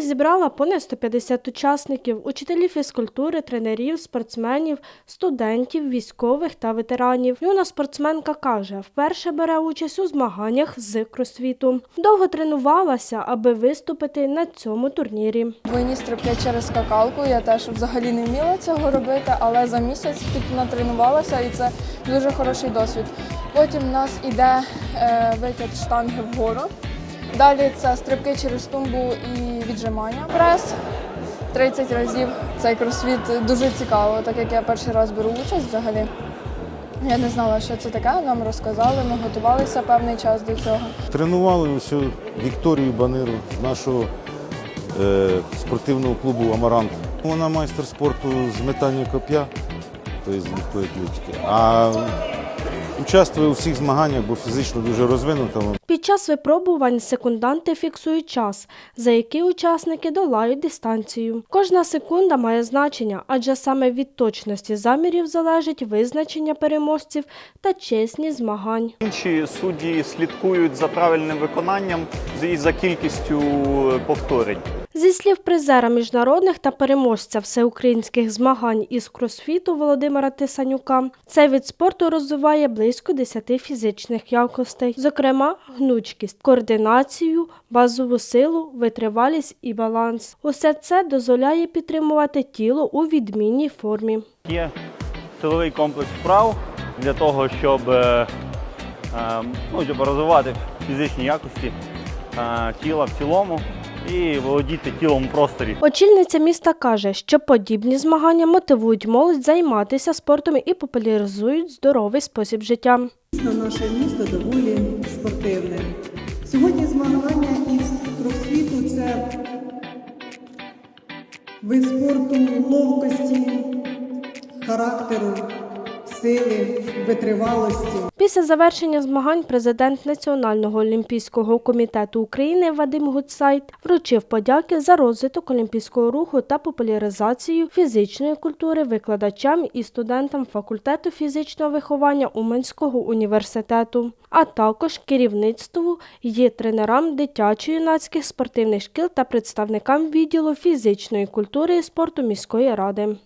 зібрала понад 150 учасників, учителів фізкультури, тренерів, спортсменів, студентів, військових та ветеранів. Юна спортсменка каже, вперше бере участь у змаганнях з кросфіту. Довго тренувалася, аби виступити на цьому турнірі. Двойні стрибки через скакалку. Я теж взагалі не вміла цього робити, але за місяць натренувалася і це дуже хороший досвід. Потім в нас іде е, витяг штанги вгору. Далі це стрибки через тумбу і віджимання. Прес 30 разів. Цей кросфіт дуже цікаво, так як я перший раз беру участь взагалі. Я не знала, що це таке, нам розказали, ми готувалися певний час до цього. Тренували усю Вікторію Баниру з нашого е, спортивного клубу Амарант. Вона майстер спорту з метання коп'я, тобто з легкої атлетики. А участвує у всіх змаганнях, бо фізично дуже розвинута. Під час випробувань секунданти фіксують час, за який учасники долають дистанцію. Кожна секунда має значення, адже саме від точності замірів залежить визначення переможців та чесність змагань. Інші судді слідкують за правильним виконанням і за кількістю повторень. Зі слів призера міжнародних та переможця всеукраїнських змагань із кросфіту Володимира Тисанюка, цей вид спорту розвиває близько 10 фізичних якостей, зокрема гнучкість, координацію, базову силу, витривалість і баланс. Усе це дозволяє підтримувати тіло у відмінній формі. Є силовий комплекс вправ для того, щоб, е, е, ну, щоб розвивати фізичні якості е, тіла в цілому і володіти тілом у просторі. Очільниця міста каже, що подібні змагання мотивують молодь займатися спортом і популяризують здоровий спосіб життя. Наше місто доволі спортивне. Сьогодні змагання із кросфіту це вид спорту ловкості, характеру, сили, витривалості. Після завершення змагань президент Національного олімпійського комітету України Вадим Гудсайт вручив подяки за розвиток олімпійського руху та популяризацію фізичної культури викладачам і студентам факультету фізичного виховання Уманського університету, а також керівництву і тренерам дитячо-юнацьких спортивних шкіл та представникам відділу фізичної культури і спорту міської ради.